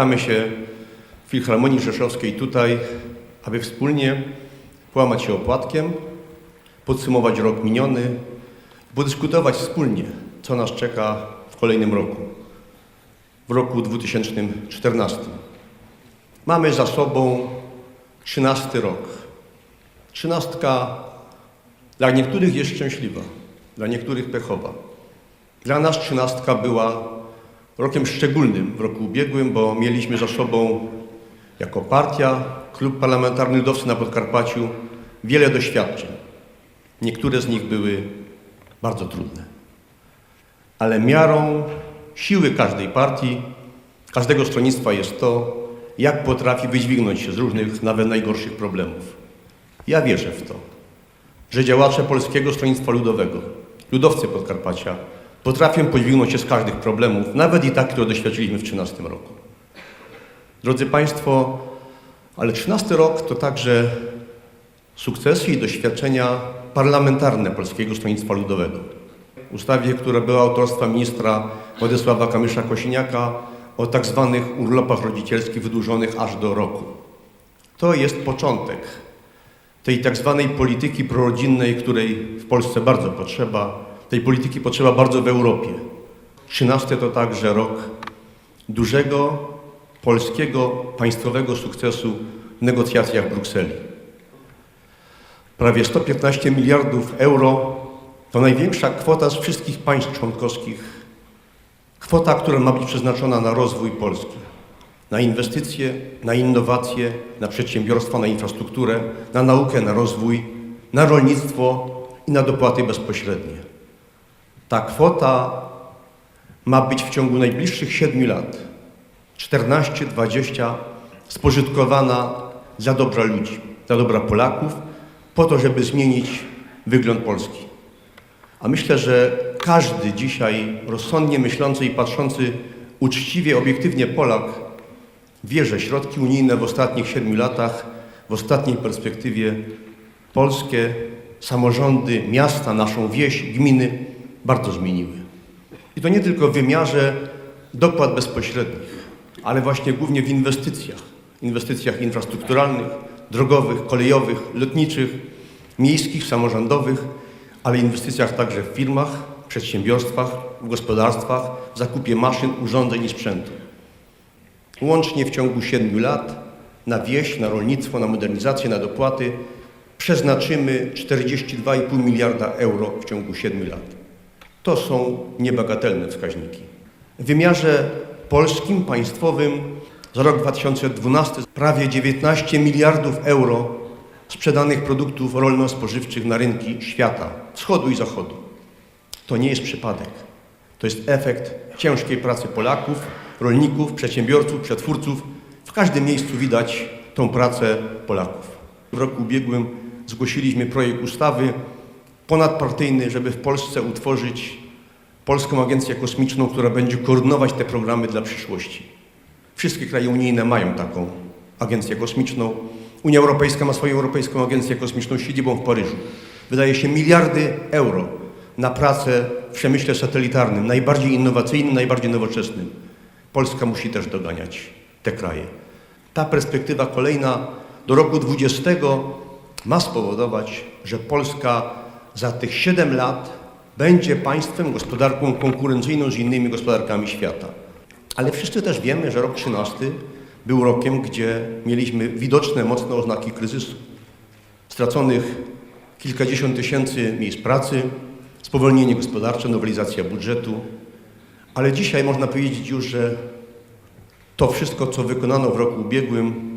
Spotykamy się w Filharmonii Rzeszowskiej tutaj, aby wspólnie połamać się opłatkiem, podsumować rok miniony, podyskutować wspólnie, co nas czeka w kolejnym roku, w roku 2014. Mamy za sobą trzynasty rok. Trzynastka dla niektórych jest szczęśliwa, dla niektórych pechowa. Dla nas trzynastka była rokiem szczególnym w roku ubiegłym, bo mieliśmy za sobą jako partia, klub parlamentarny Ludowcy na Podkarpaciu wiele doświadczeń. Niektóre z nich były bardzo trudne. Ale miarą siły każdej partii, każdego stronnictwa jest to, jak potrafi wydźwignąć się z różnych, nawet najgorszych problemów. Ja wierzę w to, że działacze Polskiego Stronnictwa Ludowego, ludowcy Podkarpacia, potrafią podźwignąć się z każdych problemów, nawet i tak, które doświadczyliśmy w 2013 roku. Drodzy Państwo, ale 13 rok to także sukcesy i doświadczenia parlamentarne Polskiego Stronnictwa Ludowego. Ustawie, która była autorstwa ministra Władysława Kamysza-Kosiniaka o tak zwanych urlopach rodzicielskich wydłużonych aż do roku. To jest początek tej tak zwanej polityki prorodzinnej, której w Polsce bardzo potrzeba. Tej polityki potrzeba bardzo w Europie. 13 to także rok dużego polskiego państwowego sukcesu w negocjacjach w Brukseli. Prawie 115 miliardów euro to największa kwota z wszystkich państw członkowskich. Kwota, która ma być przeznaczona na rozwój Polski, na inwestycje, na innowacje, na przedsiębiorstwa, na infrastrukturę, na naukę, na rozwój, na rolnictwo i na dopłaty bezpośrednie. Ta kwota ma być w ciągu najbliższych siedmiu lat 14-20 spożytkowana dla dobra ludzi, dla dobra Polaków, po to, żeby zmienić wygląd Polski. A myślę, że każdy dzisiaj rozsądnie myślący i patrzący uczciwie, obiektywnie Polak wie, że środki unijne w ostatnich siedmiu latach, w ostatniej perspektywie polskie samorządy, miasta, naszą wieś, gminy bardzo zmieniły. I to nie tylko w wymiarze dopłat bezpośrednich, ale właśnie głównie w inwestycjach. Inwestycjach infrastrukturalnych, drogowych, kolejowych, lotniczych, miejskich, samorządowych, ale inwestycjach także w firmach, przedsiębiorstwach, w gospodarstwach, w zakupie maszyn, urządzeń i sprzętu. Łącznie w ciągu siedmiu lat na wieś, na rolnictwo, na modernizację, na dopłaty przeznaczymy 42,5 miliarda euro w ciągu siedmiu lat. To są niebagatelne wskaźniki. W wymiarze polskim, państwowym za rok 2012 prawie 19 miliardów euro sprzedanych produktów rolno-spożywczych na rynki świata, wschodu i zachodu. To nie jest przypadek. To jest efekt ciężkiej pracy Polaków, rolników, przedsiębiorców, przetwórców. W każdym miejscu widać tą pracę Polaków. W roku ubiegłym zgłosiliśmy projekt ustawy ponadpartyjny, żeby w Polsce utworzyć Polską Agencję Kosmiczną, która będzie koordynować te programy dla przyszłości. Wszystkie kraje unijne mają taką agencję kosmiczną. Unia Europejska ma swoją Europejską Agencję Kosmiczną z siedzibą w Paryżu. Wydaje się miliardy euro na pracę w przemyśle satelitarnym, najbardziej innowacyjnym, najbardziej nowoczesnym. Polska musi też doganiać te kraje. Ta perspektywa kolejna do roku 20 ma spowodować, że Polska za tych 7 lat będzie państwem, gospodarką konkurencyjną z innymi gospodarkami świata. Ale wszyscy też wiemy, że rok 13 był rokiem, gdzie mieliśmy widoczne, mocne oznaki kryzysu. Straconych kilkadziesiąt tysięcy miejsc pracy, spowolnienie gospodarcze, nowelizacja budżetu. Ale dzisiaj można powiedzieć już, że to wszystko, co wykonano w roku ubiegłym,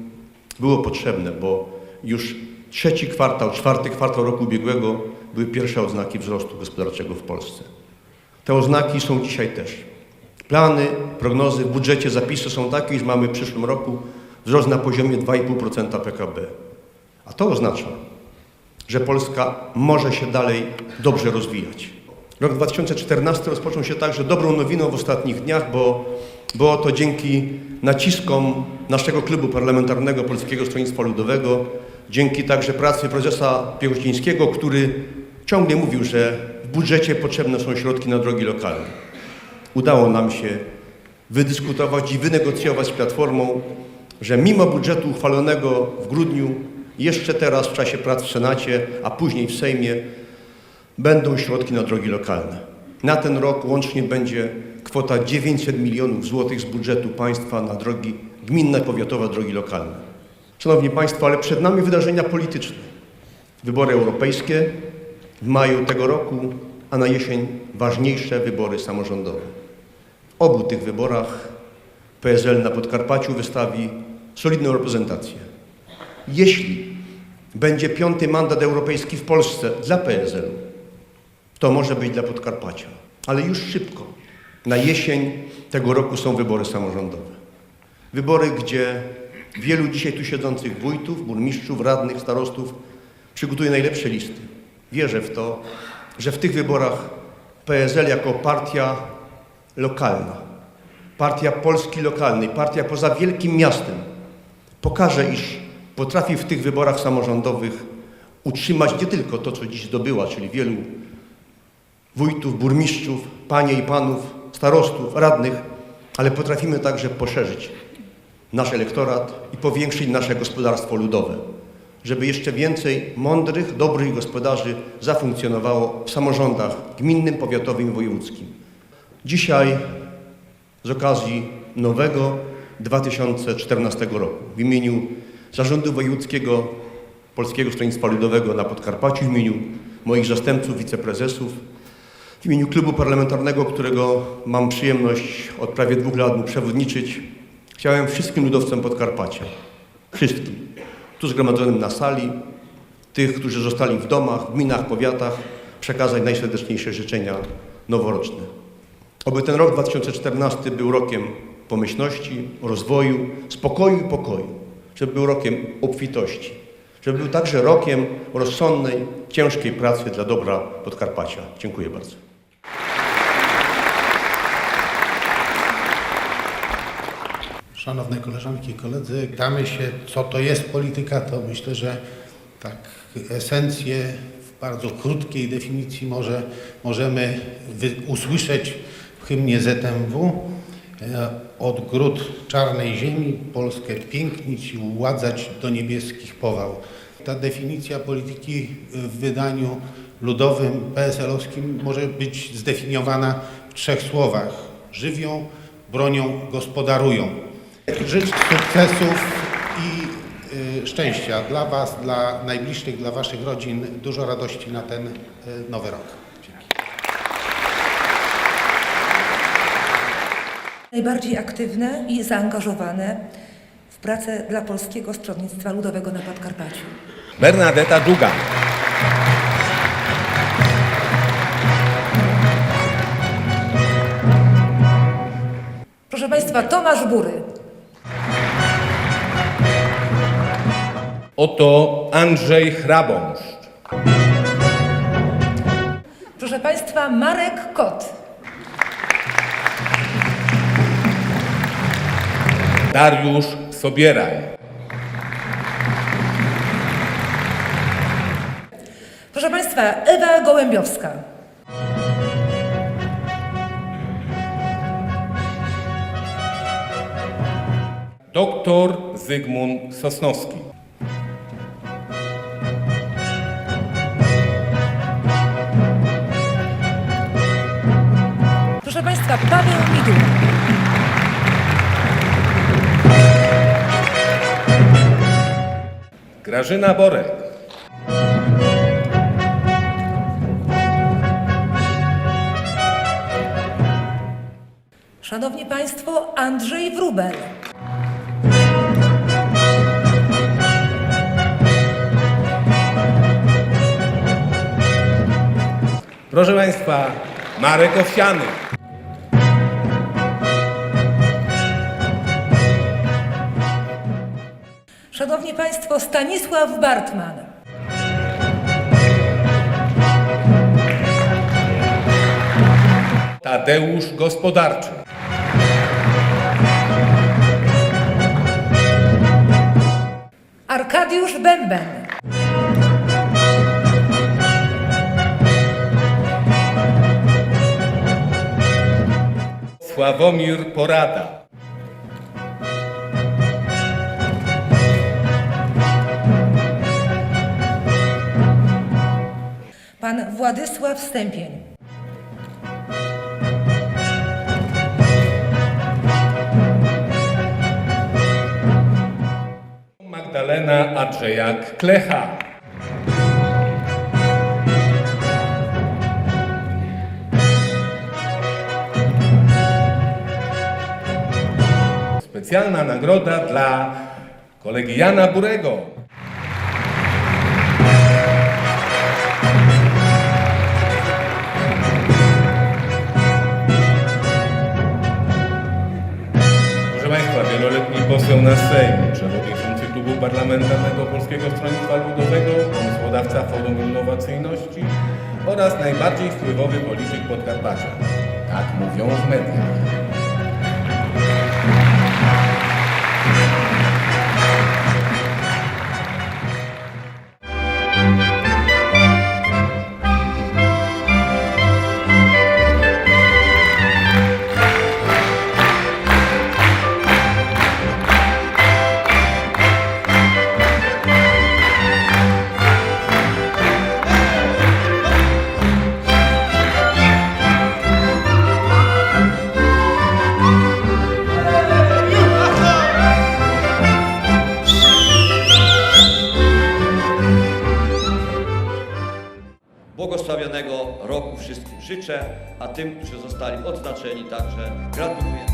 było potrzebne, bo już trzeci kwartał, czwarty kwartał roku ubiegłego były pierwsze oznaki wzrostu gospodarczego w Polsce. Te oznaki są dzisiaj też. Plany, prognozy w budżecie, zapisy są takie, iż mamy w przyszłym roku wzrost na poziomie 2,5% PKB. A to oznacza, że Polska może się dalej dobrze rozwijać. Rok 2014 rozpoczął się także dobrą nowiną w ostatnich dniach, bo było to dzięki naciskom naszego klubu parlamentarnego Polskiego Stronnictwa Ludowego, dzięki także pracy prezesa Piechościńskiego, który ciągle mówił, że w budżecie potrzebne są środki na drogi lokalne. Udało nam się wydyskutować i wynegocjować z Platformą, że mimo budżetu uchwalonego w grudniu, jeszcze teraz w czasie prac w Senacie, a później w Sejmie, będą środki na drogi lokalne. Na ten rok łącznie będzie kwota 900 milionów złotych z budżetu państwa na drogi gminne, powiatowe, drogi lokalne. Szanowni Państwo, ale przed nami wydarzenia polityczne. Wybory europejskie w maju tego roku, a na jesień ważniejsze wybory samorządowe. W obu tych wyborach PSL na Podkarpaciu wystawi solidną reprezentację. Jeśli będzie piąty mandat europejski w Polsce dla PSL, to może być dla Podkarpacia. Ale już szybko, na jesień tego roku są wybory samorządowe. Wybory, gdzie wielu dzisiaj tu siedzących wójtów, burmistrzów, radnych, starostów przygotuje najlepsze listy. Wierzę w to, że w tych wyborach PSL jako partia lokalna, partia Polski lokalnej, partia poza wielkim miastem pokaże, iż potrafi w tych wyborach samorządowych utrzymać nie tylko to, co dziś zdobyła, czyli wielu wójtów, burmistrzów, panie i panów, starostów, radnych, ale potrafimy także poszerzyć nasz elektorat i powiększyć nasze gospodarstwo ludowe, żeby jeszcze więcej mądrych, dobrych gospodarzy zafunkcjonowało w samorządach gminnym, powiatowym i wojewódzkim. Dzisiaj z okazji nowego 2014 roku w imieniu Zarządu Wojewódzkiego Polskiego Stronnictwa Ludowego na Podkarpaciu, w imieniu moich zastępców, wiceprezesów, w imieniu klubu parlamentarnego, którego mam przyjemność od prawie dwóch lat mu przewodniczyć, chciałem wszystkim ludowcom Podkarpacia, wszystkim, tu zgromadzonym na sali, tych, którzy zostali w domach, gminach, powiatach, przekazać najserdeczniejsze życzenia noworoczne. Oby ten rok 2014 był rokiem pomyślności, rozwoju, spokoju i pokoju, żeby był rokiem obfitości, żeby był także rokiem rozsądnej, ciężkiej pracy dla dobra Podkarpacia. Dziękuję bardzo. Szanowne koleżanki i koledzy, pytamy się, co to jest polityka, to myślę, że tak esencję w bardzo krótkiej definicji może, możemy usłyszeć w hymnie ZMW. E, Od gród czarnej ziemi Polskę pięknić i uładzać do niebieskich pował. Ta definicja polityki w wydaniu ludowym, PSL-owskim może być zdefiniowana w trzech słowach. Żywią, bronią, gospodarują. Życz sukcesów i y, szczęścia dla Was, dla najbliższych, dla Waszych rodzin. Dużo radości na ten y, nowy rok. Najbardziej aktywne i zaangażowane w pracę dla Polskiego Stronnictwa Ludowego na Podkarpaciu. Bernadetta Dugan. Proszę Państwa, Tomasz Bury, Oto Andrzej Hrabąszcz. proszę Państwa, Marek Kot, Dariusz Sobieraj. proszę Państwa, Ewa Gołębiowska, Doktor Zygmunt Sosnowski. Państwa, Paweł Midula, Grażyna Borek. Szanowni Państwo, Andrzej Wrubel, Proszę Państwa, Marek Owsiany. Szanowni Państwo, Stanisław Bartman, Tadeusz Gospodarczy. Arkadiusz Bęben, Sławomir Porada. Władysław Stępień. Magdalena Andrzejak Klecha. Specjalna nagroda dla kolegi Jana Burego. Poseł na Sejm, przewodniczący Klubu Parlamentarnego Polskiego Stronnictwa Ludowego, pomysłodawca Forum Innowacyjności oraz najbardziej wpływowy polityk Podkarpacia. Tak mówią w mediach. Życzę, a tym, którzy zostali odznaczeni także gratuluję.